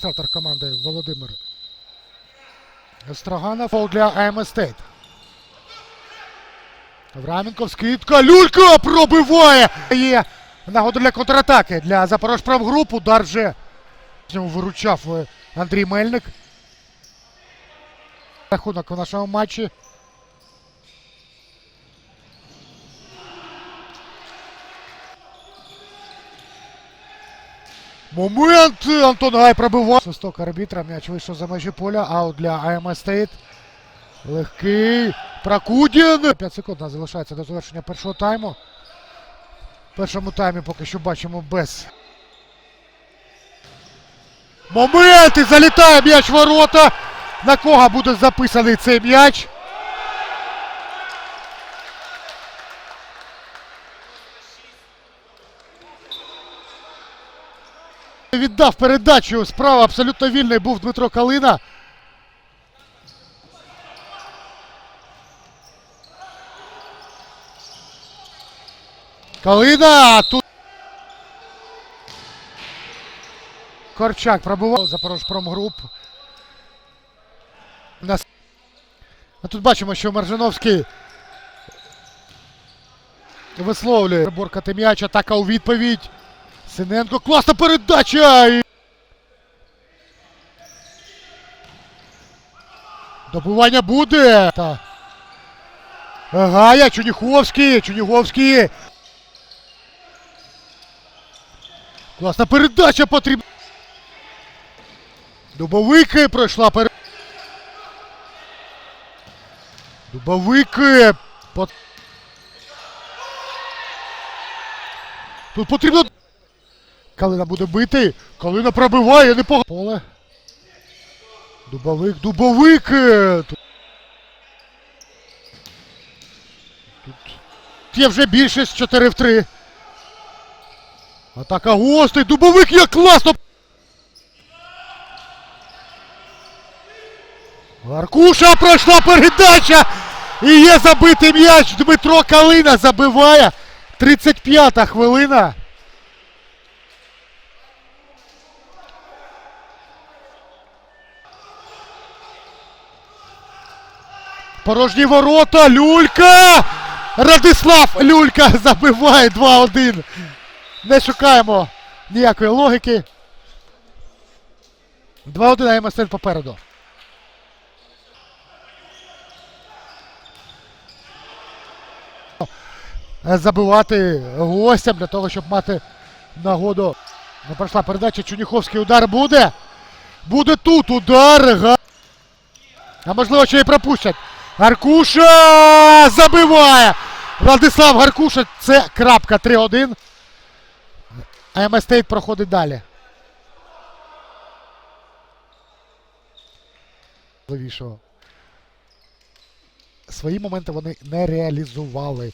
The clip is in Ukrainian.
Стартер команди Володимир Строганов. Фол для Стейт. Авраменков скидка. Люлька пробиває. Є нагода для контратаки для Запорожпромгруп. Удар вже виручав е, Андрій Мельник. Рахунок в нашому матчі. Момент! Антон Гай пробиває. Свисток арбітра, м'яч вийшов за межі поля. Аут для АМ Стейт. Легкий. Прокудін. 5 секунд нас залишається до завершення першого тайму. В першому таймі поки що бачимо без. Момент! І залітає м'яч ворота. На кого буде записаний цей м'яч? Віддав передачу. Справа абсолютно вільний був Дмитро Калина. Калина! Тут. Корчак пробував Запорожпромгруп. Нас... А тут бачимо, що Маржиновський висловлює боркати м'яч, атака у відповідь. Синенко, класна передача! І... Добивання буде! Та. Гая, Чуніховський, Чуніховський. Класна передача потрібна. Дубовики пройшла перед. Дубовики. Тут потрібно. Калина буде бити. Калина пробиває, непогано. Поле. Дубовик, дубовики. Тут... Тут є вже більшість 4 в 3. Атака гостей. Дубовик як класно. Аркуша пройшла передача. І є забитий м'яч. Дмитро Калина забиває. 35-та хвилина. Порожні ворота. Люлька. Радислав Люлька забиває 2-1. Не шукаємо ніякої логіки. 2-1 АМСН попереду. Забивати гостям для того, щоб мати нагоду. Не пройшла передача. Чуніховський удар буде. Буде тут удар. А можливо, ще й пропустять. Гаркуша забиває. Владислав Гаркуша. Це крапка 3-1. А Стейт проходить далі. Свої моменти вони не реалізували.